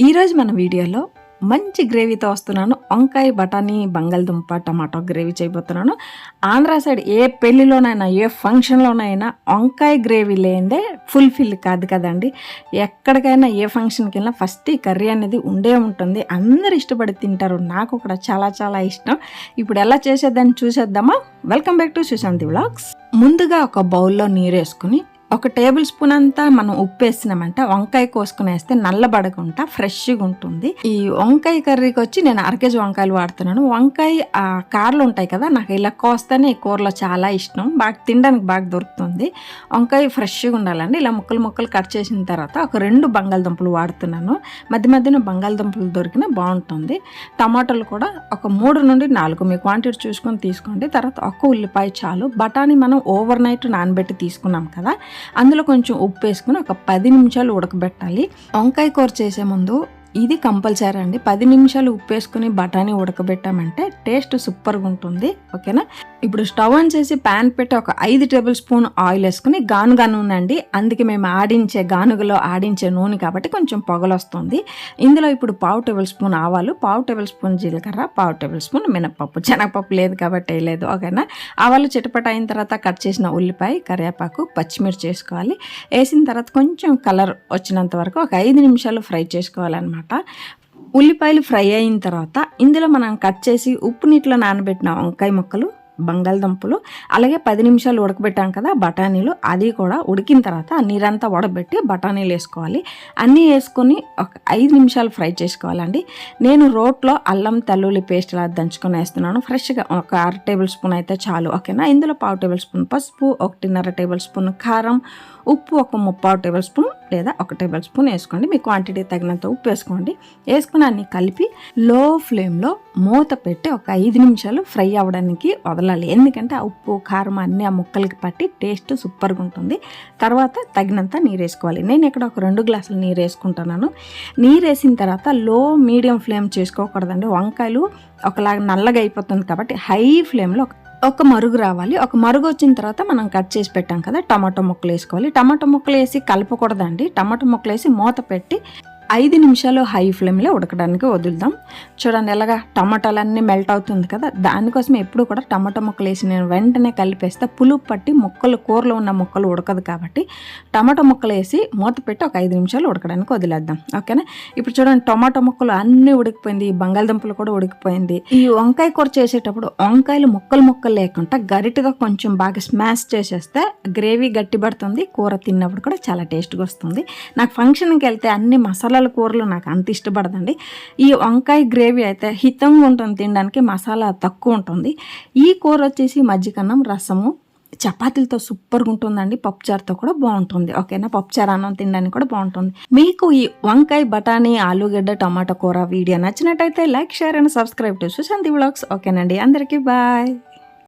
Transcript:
ఈరోజు మన వీడియోలో మంచి గ్రేవీతో వస్తున్నాను. వంకాయ బఠానీ బంగాళదుంప టమాటో గ్రేవీ చేయబోతున్నాను. ఆంధ్ర సైడ్ ఏ పెళ్ళిలోనైనా ఏ ఫంక్షన్లోనైనా వంకాయ గ్రేవీ లేదే ఫుల్ఫిల్ కాదు కదండి. ఎక్కడికైనా ఏ ఫంక్షన్కి వెళ్ళినా ఫస్ట్ ఈ కర్రీ అనేది ఉండే ఉంటుంది. అందరు ఇష్టపడి తింటారు. నాకు కూడా చాలా చాలా ఇష్టం. ఇప్పుడు ఎలా చేసేదాన్ని చూసేద్దామా? Welcome back to Sushanti vlogs. ముందుగా ఒక బౌల్లో నీరు వేసుకుని ఒక టేబుల్ స్పూన్ అంతా మనం ఉప్పు వేసినామంటే వంకాయ కోసుకుని వేస్తే నల్లబడకుండా ఫ్రెష్గా ఉంటుంది. ఈ వంకాయ కర్రీకి వచ్చి నేను అర కేజీ వంకాయలు వాడుతున్నాను. వంకాయ కార్లు ఉంటాయి కదా నాకు ఇలా కోస్తేనే ఈ కూరలో చాలా ఇష్టం. బాగా తినడానికి బాగా దొరుకుతుంది. వంకాయ ఫ్రెష్గా ఉండాలండి. ఇలా ముక్కలు ముక్కలు కట్ చేసిన తర్వాత ఒక రెండు బంగాళదుంపలు వాడుతున్నాను. మధ్య మధ్యన బంగాళదుంపలు దొరికినా బాగుంటుంది. టమాటాలు కూడా ఒక మూడు నుండి నాలుగు. మీ క్వాంటిటీ చూసుకొని తీసుకోండి. తర్వాత ఒక్క ఉల్లిపాయ చాలు. బఠానీ మనం ఓవర్ నైట్ నానబెట్టి తీసుకున్నాం కదా అందులో కొంచెం ఉప్పు వేసుకుని ఒక పది నిమిషాలు ఉడకబెట్టాలి. వంకాయ కూర చేసే ముందు ఇది కంపల్సరీ అండి. పది నిమిషాలు ఉప్పు వేసుకుని బఠానీ ఉడకబెట్టామంటే టేస్ట్ సూపర్గా ఉంటుంది. ఓకేనా? ఇప్పుడు స్టవ్ ఆన్ చేసి ప్యాన్ పెట్టి ఒక ఐదు టేబుల్ స్పూన్ ఆయిల్ వేసుకుని గానుగా నూనె అండి. అందుకే మేము ఆడించే గానుగలో ఆడించే నూనె కాబట్టి కొంచెం పొగలు వస్తుంది ఇందులో ఇప్పుడు పావు టేబుల్ స్పూన్ ఆవాలు పావు టేబుల్ స్పూన్ జీలకర్ర పావు టేబుల్ స్పూన్ మినపప్పు. శనగపప్పు లేదు కాబట్టి వేయలేదు ఓకేనా? ఆవాలు చిటపట అయిన తర్వాత కట్ చేసిన ఉల్లిపాయ కరివేపాకు పచ్చిమిర్చి వేసుకోవాలి. వేసిన తర్వాత కొంచెం కలర్ వచ్చినంత వరకు ఒక ఐదు నిమిషాలు ఫ్రై చేసుకోవాలన్నమాట. ఉల్లిపాయలు ఫ్రై అయిన తర్వాత ఇందులో మనం కట్ చేసి ఉప్పు నీటిలో నానబెట్టిన వంకాయ ముక్కలు బంగాళదుంపలు. అలాగే పది నిమిషాలు ఉడకబెట్టాం కదా బఠానీలు. అది కూడా ఉడికిన తర్వాత నీరంతా ఉడకబెట్టి బఠానీలు వేసుకోవాలి. అన్నీ వేసుకొని ఒక ఐదు నిమిషాలు ఫ్రై చేసుకోవాలండి. నేను రోట్లో అల్లం తల్లుల్లి పేస్ట్ ఇలా దంచుకొని వేస్తున్నాను. ఫ్రెష్గా ఒక అర టేబుల్ స్పూన్ అయితే చాలు ఓకేనా? ఇందులో పావు టేబుల్ స్పూన్ పసుపు ఒకటిన్నర టేబుల్ స్పూన్ కారం ఉప్పు ఒక ముప్పావు టేబుల్ స్పూన్ లేదా ఒక టేబుల్ స్పూన్ వేసుకోండి. మీ క్వాంటిటీ తగినంత ఉప్పు వేసుకోండి. వేసుకుని అన్ని కలిపి లో ఫ్లేమ్లో మూత పెట్టి ఒక ఐదు నిమిషాలు ఫ్రై అవ్వడానికి వదల వదలాలి ఎందుకంటే ఉప్పు కారం అన్నీ ఆ ముక్కలకి పట్టి టేస్ట్ సూపర్గా ఉంటుంది. తర్వాత తగినంత నీరు వేసుకోవాలి నేను ఇక్కడ ఒక రెండు గ్లాసులు నీరు వేసుకుంటున్నాను నీరు వేసిన తర్వాత లో మీడియం ఫ్లేమ్ చేసుకోకూడదండి. వంకాయలు ఒకలాగా నల్లగా అయిపోతుంది కాబట్టి హై ఫ్లేమ్లో ఒక మరుగు రావాలి. ఒక మరుగు వచ్చిన తర్వాత మనం కట్ చేసి పెట్టాం కదా టమాటో ముక్కలు వేసుకోవాలి. టమాటో ముక్కలు వేసి కలపకూడదండి. టమాటో ముక్కలు వేసి మూత పెట్టి ఐదు నిమిషాలు హై ఫ్లేమ్లో ఉడకడానికి వదులుదాం. చూడండి ఎలాగా టమాటాలన్నీ మెల్ట్ అవుతుంది కదా దానికోసం ఎప్పుడు కూడా టమాటా ముక్కలు వేసి నేను వెంటనే కలిపేస్తే. పులుపు పట్టి ముక్కలు కూరలో ఉన్న ముక్కలు ఉడకదు కాబట్టి టమాటా ముక్కలు వేసి మూత పెట్టి ఒక ఐదు నిమిషాలు ఉడకడానికి వదిలేద్దాం. ఓకేనా? ఇప్పుడు చూడండి టమాటా ముక్కలు అన్నీ ఉడికిపోయింది ఈ బంగాళదుంపలు కూడా ఉడికిపోయింది. ఈ వంకాయ కూర చేసేటప్పుడు వంకాయలు ముక్కలు ముక్కలు లేకుండా గరిటగా కొంచెం బాగా స్మాష్ చేసేస్తే గ్రేవీ గట్టిపడుతుంది కూర తిన్నప్పుడు కూడా చాలా టేస్ట్గా వస్తుంది. నాకు ఫంక్షన్కి వెళ్తే అన్ని మసాలా మసాలాల కూరలు నాకు అంత ఇష్టపడదండి. ఈ వంకాయ గ్రేవీ అయితే హితంగా ఉంటుంది తినడానికి మసాలా తక్కువ ఉంటుంది. ఈ కూర వచ్చేసి మజ్జిగన్నం రసము చపాతీలతో సూపర్గా ఉంటుందండి. పప్పుచారుతో కూడా బాగుంటుంది. ఓకేనా? పప్పుచారు అన్నం తినడానికి కూడా బాగుంటుంది. మీకు ఈ వంకాయ బఠానీ ఆలుగడ్డ టమాటా కూర వీడియో నచ్చినట్టయితే like share and subscribe to Sushanti vlogs. ఓకేనండి. అందరికీ బాయ్.